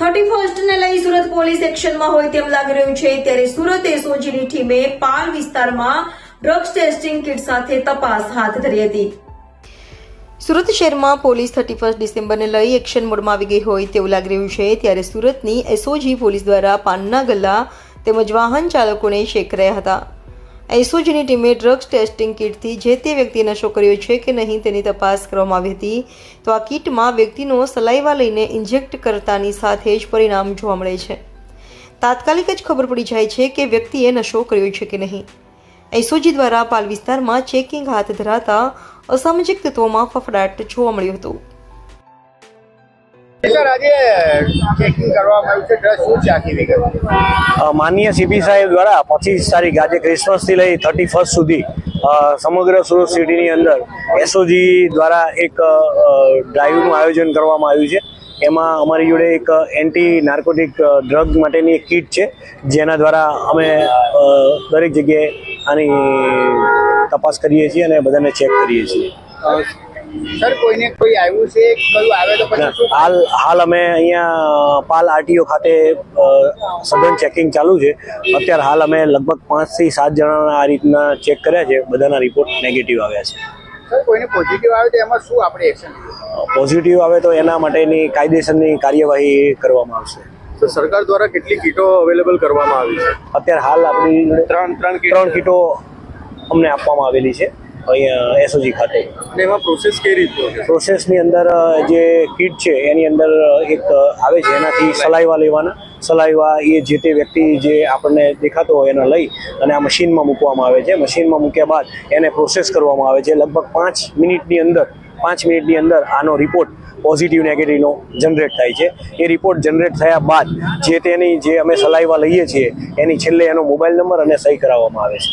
Thirty ફર્સ્ટને લઈ Surat police એક્શનમાં હોય તેમ લાગી રહ્યું છે. ત્યારે સુરત એસઓજીની ટીમે પાલ વિસ્તારમાં ડ્રગ્સ ટેસ્ટિંગ કિટ સાથે તપાસ હાથ ધરી હતી. સુરત શહેરમાં પોલીસ થર્ટી ફર્સ્ટ ડિસેમ્બરને લઈ એક્શન મોડમાં આવી ગઈ હોય તેવું લાગી રહ્યું છે. ત્યારે સુરતની એસઓજી પોલીસ દ્વારા પાનના ગલ્લા તેમજ વાહન ચાલકોને શેક રહ્યા હતા. એસઓજીની ટીમે ડ્રગ્સ ટેસ્ટિંગ કિટથી જે તે વ્યક્તિ નશો કર્યો છે કે નહીં તેની તપાસ કરવામાં આવી હતી. તો આ કિટમાં વ્યક્તિનો સલાઈવા લઈને ઇન્જેક્ટ કરતાની સાથે જ પરિણામ જોવા મળે છે. તાત્કાલિક જ ખબર પડી જાય છે કે વ્યક્તિએ નશો કર્યો છે કે નહીં. એસઓજી દ્વારા પાલ વિસ્તારમાં ચેકિંગ હાથ ધરાતા અસામાજિક તત્વોમાં ફફડાટ જોવા મળ્યો હતો. માનનીય સીપી સાહેબ દ્વારા પચીસ તારીખ આજે ક્રિસમસથી લઈ થર્ટી ફર્સ્ટ સુધી સમગ્ર સુરત સિટીની અંદર એસઓજી દ્વારા એક ડ્રાઈવનું આયોજન કરવામાં આવ્યું છે. એમાં અમારી જોડે એક એન્ટી નાર્કોટિક ડ્રગ માટેની એક કીટ છે જેના દ્વારા અમે દરેક જગ્યાએ આની તપાસ કરીએ છીએ અને બધાને ચેક કરીએ છીએ. સર કોઈને કોઈ આવ્યું છે કયું આવે તો પછી હાલ હાલ અમે અહીંયા પાલ આરટીઓ ખાતે સઘન ચેકિંગ ચાલુ છે. અત્યારે હાલ અમે લગભગ પાંચથી સાત જણાના આ રીતના ચેક કર્યા છે. બધાના રિપોર્ટ નેગેટિવ આવ્યા છે. સર કોઈને પોઝિટિવ આવે તો એમાં શું આપણે એક્શન પોઝિટિવ આવે તો એના માટેની કાયદેસરની કાર્યવાહી કરવામાં આવશે. તો સરકાર દ્વારા કેટલી કીટો અવેલેબલ કરવામાં આવી છે? અત્યારે હાલ આપણી ત્રણ ત્રણ ત્રણ કીટો અમને આપવામાં આવેલી છે. અહીંયા એસઓજી ખાતે. અને એમાં પ્રોસેસ કઈ રીતનો પ્રોસેસની અંદર જે કીટ છે એની અંદર એક આવે છે. એનાથી સલાઈવા લેવાના. સલાઈવા એ જે તે વ્યક્તિ જે આપણને દેખાતો હોય એને લઈ અને આ મશીનમાં મૂકવામાં આવે છે. મશીનમાં મૂક્યા બાદ એને પ્રોસેસ કરવામાં આવે છે. લગભગ પાંચ મિનિટની અંદર પાંચ મિનિટની અંદર આનો રિપોર્ટ પોઝિટિવ નેગેટિવનો જનરેટ થાય છે. એ રિપોર્ટ જનરેટ થયા બાદ જે તેની જે અમે સલાઈવા લઈએ છીએ એની છેલ્લે એનો મોબાઈલ નંબર અને સહી કરાવવામાં આવે છે.